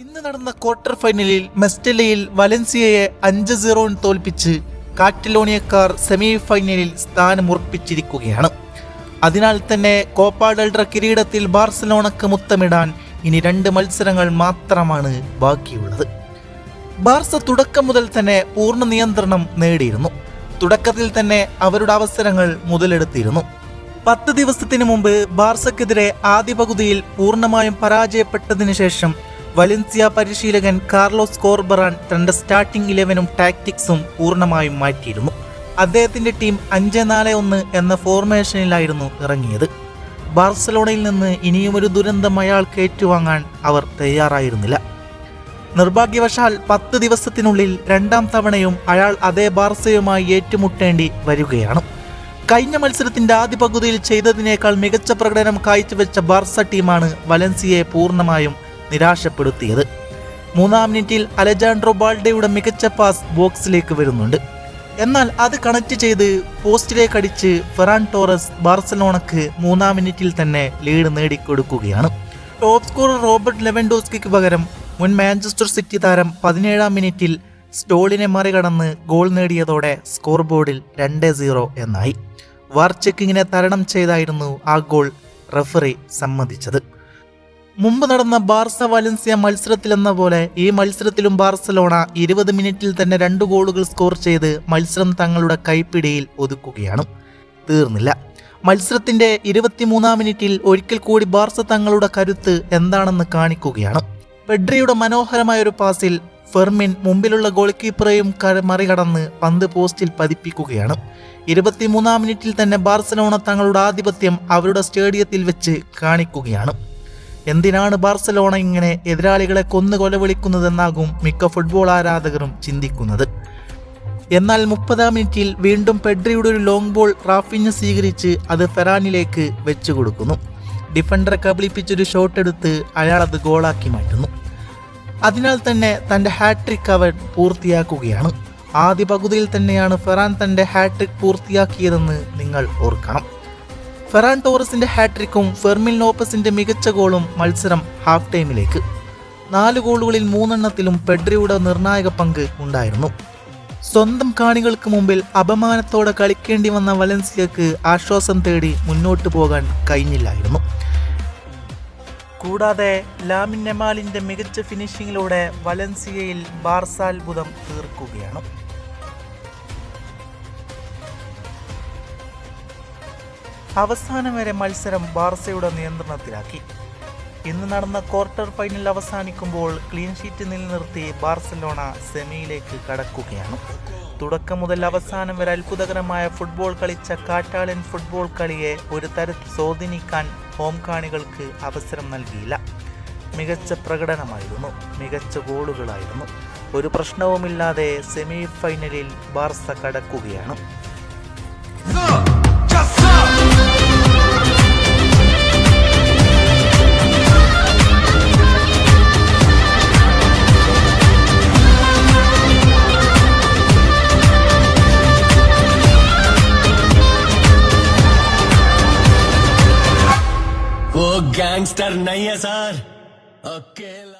ഇന്ന് നടന്ന ക്വാർട്ടർ ഫൈനലിൽ മെസ്റ്റലയിൽ വലൻസിയയെ അഞ്ച് സീറോന് തോൽപ്പിച്ച് കാറ്റലോണിയക്കാർ സെമി ഫൈനലിൽ സ്ഥാനമുറപ്പിച്ചിരിക്കുകയാണ്. അതിനാൽ തന്നെ കോപ്പ ഡെൽട്ര കിരീടത്തിൽ ബാർസലോണക്ക് മുത്തമിടാൻ ഇനി രണ്ട് മത്സരങ്ങൾ മാത്രമാണ് ബാക്കിയുള്ളത്. ബാർസ തുടക്കം മുതൽ തന്നെ പൂർണ നിയന്ത്രണം നേടിയിരുന്നു. തുടക്കത്തിൽ തന്നെ അവരുടെ അവസരങ്ങൾ മുതലെടുത്തിരുന്നു. പത്ത് ദിവസത്തിന് മുമ്പ് ബാർസക്കെതിരെ ആദ്യ പകുതിയിൽ പൂർണമായും പരാജയപ്പെട്ടതിനു ശേഷം വലൻസിയ പരിശീലകൻ കാർലോസ് കോർബറാൻ തന്റെ സ്റ്റാർട്ടിംഗ് ഇലവനും ടാക്ടിക്സും പൂർണമായും മാറ്റിയിരുന്നു. അദ്ദേഹത്തിന്റെ ടീം അഞ്ച് നാല് ഒന്ന് എന്ന ഫോർമേഷനിലായിരുന്നു ഇറങ്ങിയത്. ബാർസലോണയിൽ നിന്ന് ഇനിയും ഒരു ദുരന്തം അയാൾക്ക് ഏറ്റുവാങ്ങാൻ അവർ തയ്യാറായിരുന്നില്ല. നിർഭാഗ്യവശാൽ പത്ത് ദിവസത്തിനുള്ളിൽ രണ്ടാം തവണയും അയാൾ അതേ ബാർസയുമായി ഏറ്റുമുട്ടേണ്ടി വരികയാണ്. കഴിഞ്ഞ മത്സരത്തിന്റെ ആദ്യ പകുതിയിൽ ചെയ്തതിനേക്കാൾ മികച്ച പ്രകടനം കാഴ്ചവെച്ച ബാർസ ടീമാണ് വലൻസിയെ പൂർണമായും നിരാശപ്പെടുത്തിയത്. മൂന്നാം മിനിറ്റിൽ അലജാൻഡ്രോ ബാൾഡയുടെ മികച്ച പാസ് ബോക്സിലേക്ക് വരുന്നുണ്ട്. എന്നാൽ അത് കണക്ട് ചെയ്ത് പോസ്റ്റിലേക്ക് അടിച്ച് ഫെറാൻ ടോറസ് ബാർസലോണക്ക് മൂന്നാം മിനിറ്റിൽ തന്നെ ലീഡ് നേടിക്കൊടുക്കുകയാണ്. ടോപ്പ് സ്കോറർ റോബർട്ട് ലെവൻഡോസ്കിക്ക് പകരം മുൻ മാഞ്ചസ്റ്റർ സിറ്റി താരം പതിനേഴാം മിനിറ്റിൽ സ്റ്റോളിനെ മറികടന്ന് ഗോൾ നേടിയതോടെ സ്കോർ ബോർഡിൽ രണ്ട് സീറോ എന്നായി. വാർ ചെക്കിങ്ങിനെ തരണം ചെയ്തായിരുന്നു ആ ഗോൾ റഫറി സമ്മതിച്ചത്. മുമ്പ് നടന്ന ബാർസ വലൻസിയ മത്സരത്തിലെന്ന പോലെ ഈ മത്സരത്തിലും ബാർസലോണ ഇരുപത് മിനിറ്റിൽ തന്നെ രണ്ട് ഗോളുകൾ സ്കോർ ചെയ്ത് മത്സരം തങ്ങളുടെ കൈപ്പിടിയിൽ ഒതുക്കുകയാണ്. തീർന്നില്ല. മത്സരത്തിന്റെ ഇരുപത്തിമൂന്നാം മിനിറ്റിൽ ഒരിക്കൽ കൂടി ബാർസ തങ്ങളുടെ കരുത്ത് എന്താണെന്ന് കാണിക്കുകയാണ്. പെഡ്രിയുടെ മനോഹരമായ ഒരു പാസിൽ ഫെർമിൻ മുമ്പിലുള്ള ഗോൾ കീപ്പറെയും മറികടന്ന് പന്ത് പോസ്റ്റിൽ പതിപ്പിക്കുകയാണ്. ഇരുപത്തിമൂന്നാം മിനിറ്റിൽ തന്നെ ബാർസലോണ തങ്ങളുടെ ആധിപത്യം അവരുടെ സ്റ്റേഡിയത്തിൽ വെച്ച് കാണിക്കുകയാണ്. എന്തിനാണ് ബാർസലോണ ഇങ്ങനെ എതിരാളികളെ കൊന്നു കൊലവിളിക്കുന്നതെന്നാകും മിക്ക ഫുട്ബോൾ ആരാധകരും ചിന്തിക്കുന്നത്. എന്നാൽ മുപ്പതാം മിനിറ്റിൽ വീണ്ടും പെഡ്രിയുടെ ഒരു ലോങ് ബോൾ റാഫിഞ്ഞ് സ്വീകരിച്ച് അത് ഫെറാനിലേക്ക് വെച്ചു കൊടുക്കുന്നു ഡിഫൻഡറെ കബളിപ്പിച്ചൊരു ഷോട്ട് എടുത്ത് അയാൾ അത് ഗോളാക്കി മാറ്റുന്നു. അതിനാൽ തന്നെ തന്റെ ഹാട്രിക് അവൻ പൂർത്തിയാക്കുകയാണ്. ആദ്യ പകുതിയിൽ തന്നെയാണ് ഫെറാൻ തന്റെ ഹാട്രിക് പൂർത്തിയാക്കിയതെന്ന് നിങ്ങൾ ഓർക്കണം. ഫെറാൻ ടോറസിന്റെ ഹാട്രിക്കും ഫെർമിൽ ലോപ്പസിന്റെ മികച്ച ഗോളും മത്സരം ഹാഫ് ടൈമിലേക്ക്. നാല് ഗോളുകളിൽ മൂന്നെണ്ണത്തിലും പെഡ്രിയുടെ നിർണായക പങ്ക് ഉണ്ടായിരുന്നു. സ്വന്തം കാണികൾക്ക് മുമ്പിൽ അപമാനത്തോടെ കളിക്കേണ്ടി വന്ന വലൻസിയക്ക് ആശ്വാസം തേടി മുന്നോട്ട് പോകാൻ കഴിഞ്ഞില്ലായിരുന്നു. കൂടാതെ ലാമിൻ നെമാലിന്റെ മികച്ച ഫിനിഷിങ്ങിലൂടെ വലൻസിയയിൽ ബാർസാത്ഭുതം തീർക്കുകയാണ്. അവസാനം വരെ മത്സരം ബാർസയുടെ നിയന്ത്രണത്തിലാക്കി. ഇന്ന് നടന്ന ക്വാർട്ടർ ഫൈനൽ അവസാനിക്കുമ്പോൾ ക്ലീൻ ഷീറ്റ് നിലനിർത്തി ബാർസലോണ സെമിയിലേക്ക് കടക്കുകയാണ്. തുടക്കം മുതൽ അവസാനം വരെ അത്ഭുതകരമായ ഫുട്ബോൾ കളിച്ച കാറ്റാളൻ ഫുട്ബോൾ കളിയെ ഒരു തരത്തിൽ സ്വാധീനിക്കാൻ ഹോം കാണികൾക്ക് അവസരം നൽകിയില്ല. മികച്ച പ്രകടനമായിരുന്നു. മികച്ച ഗോളുകളായിരുന്നു. ഒരു പ്രശ്നവുമില്ലാതെ സെമി ഫൈനലിൽ ബാർസ കടക്കുകയാണ്. गैंगस्टर नहीं है सर अकेला